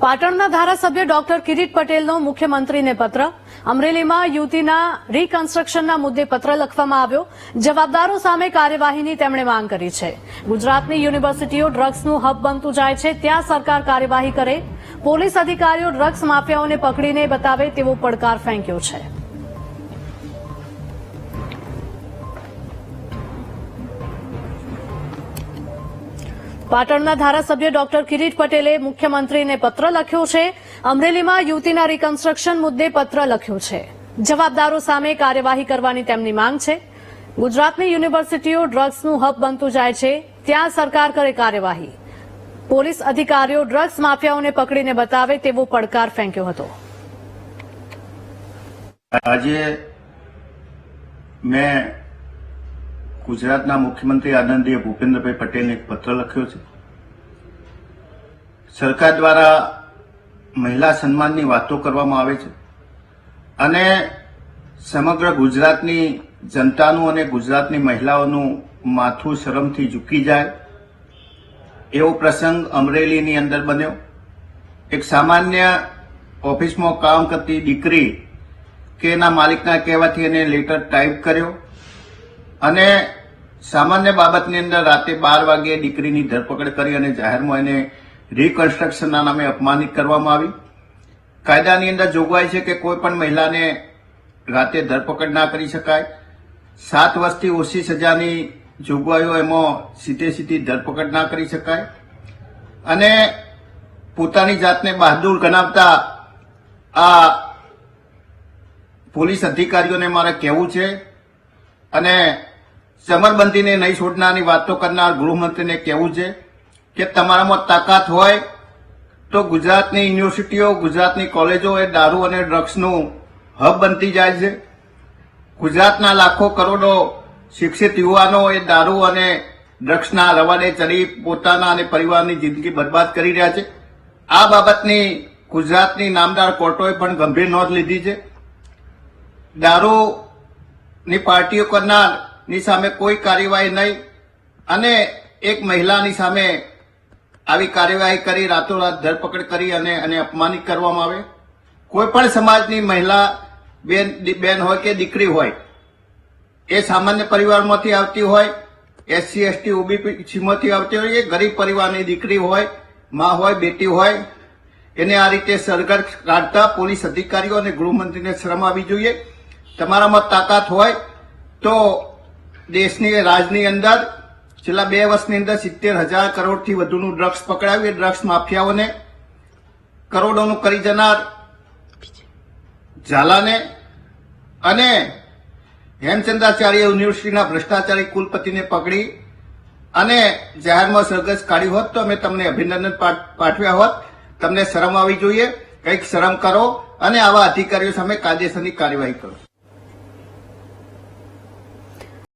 પાટણના ધારાસભ્ય ડોક્ટર કિરીટ પટેલનો મુખ્યમંત્રીને પત્ર. અમરેલીમાં યુવતીના રીકન્સ્ટ્રક્શનના મુદ્દે પત્ર લખવામાં આવ્યો. જવાબદારો સામે કાર્યવાહીની તેમણે માંગ કરી છે. ગુજરાતની યુનિવર્સિટીઓ ડ્રગ્સનું હબ બનતું જાય છે, ત્યાં સરકાર કાર્યવાહી કરે. પોલીસ અધિકારીઓ ડ્રગ્સ માફિયાઓને પકડીને બતાવે તેવો પડકાર ફેંક્યો છે. પાટણના ધારાસભ્ય ડોક્ટર કિરીટ પટેલે મુખ્યમંત્રીને પત્ર લખ્યો છે. અમરેલીમાં યુવતીના રિકન્સ્ટ્રક્શન મુદ્દે પત્ર લખ્યો છે. જવાબદારો સામે કાર્યવાહી કરવાની તેમની માંગ છે. ગુજરાતની યુનિવર્સિટીઓ ડ્રગ્સનું હબ બનતું જાય છે. ત્યાં સરકાર કરે કાર્યવાહી. પોલીસ અધિકારીઓ ડ્રગ્સ માફિયાઓને પકડીને બતાવે તેવો પડકાર ફેંક્યો હતો. આજે મેં ગુજરાતના મુખ્યમંત્રી આનંદીય ભૂપેન્દ્રભાઈ પટેલને એક પત્ર લખ્યો છે. સરકાર દ્વારા મહિલા સન્માનની વાતો કરવામાં આવે છે. અને સમગ્ર ગુજરાતની જનતાનું અને ગુજરાતની મહિલાઓનું માથું શરમથી ઝૂકી જાય એવો પ્રસંગ અમરેલીની અંદર બન્યો. એક સામાન્ય ઓફિસમાં કામ કરતી દીકરી કે એના માલિકના કહેવાથી એને લેટર ટાઈપ કર્યો. અને સામાન્ય બાબતની અંદર રાતે બાર વાગ્યે દીકરીની ધરપકડ કરી અને જાહેરમાં એને રિકન્સ્ટ્રક્શનના નામે અપમાનિત કરવામાં આવી. કાયદાની અંદર જોગવાઈ છે કે કોઈ પણ મહિલાને રાતે ધરપકડ ના કરી શકાય. સાત વર્ષથી ઓછી સજાની જોગવાઈઓ એમાં સીધે સીધી ધરપકડ ના કરી શકાય. અને પોતાની જાતને બહાદુર ગણાવતા આ પોલીસ અધિકારીઓને મારે કહેવું છે. અને ચમરબંધીને નહીં છોડનારની વાતો કરનાર ગૃહમંત્રીને કહેવું છે કે તમારામાં તાકાત હોય તો ગુજરાતની યુનિવર્સિટીઓ, ગુજરાતની કોલેજો એ દારૂ અને ડ્રગ્સનું હબ બનતી જાય છે. ગુજરાતના લાખો કરોડો શિક્ષિત યુવાનો એ દારૂ અને ડ્રગ્સના રવાડે ચડી પોતાના અને પરિવારની જિંદગી બરબાદ કરી રહ્યા છે. આ બાબતની ગુજરાતની નામદાર કોર્ટોએ પણ ગંભીર નોંધ લીધી છે. દારૂની પાર્ટીઓ કરનારની સામે કોઈ કાર્યવાહી નહીં અને એક મહિલાની સામે આવી કાર્યવાહી કરી, રાતોરાત ધરપકડ કરી અને અને અપમાનિત કરવામાં આવે. કોઈ પણ સમાજની મહિલા બેન બેન હોય કે દીકરી હોય, એ સામાન્ય પરિવારમાંથી આવતી હોય, એસસી, એસટી ઓબીસીમાંથી આવતી હોય, એ ગરીબ પરિવારની દીકરી હોય, માં હોય, બેટી હોય, એને આ રીતે સરગર કાઢતા પોલીસ અધિકારીઓ અને ગૃહમંત્રીને શ્રમ આવી જોઈએ. તમારામાં તાકાત હોય તો દેશની રાજની અંદર છેલ્લા બે વર્ષની અંદર સિત્તેર હજાર કરોડથી વધુનું ડ્રગ્સ પકડાયું. એ ડ્રગ્સ માફિયાઓને, કરોડોનું કરી જનાર ઝાલાને અને હેમચંદ્રાચાર્ય યુનિવર્સિટીના ભ્રષ્ટાચારી કુલપતિને પકડી અને જાહેરમાં સરઘસ કાઢી હોત તો અમે તમને અભિનંદન પાઠ- પાઠવ્યા હોત. તમને શરમ આવી જોઈએ. કંઈક શરમ કરો અને આવા અધિકારીઓ સામે કાયદેસરની કાર્યવાહી કરો.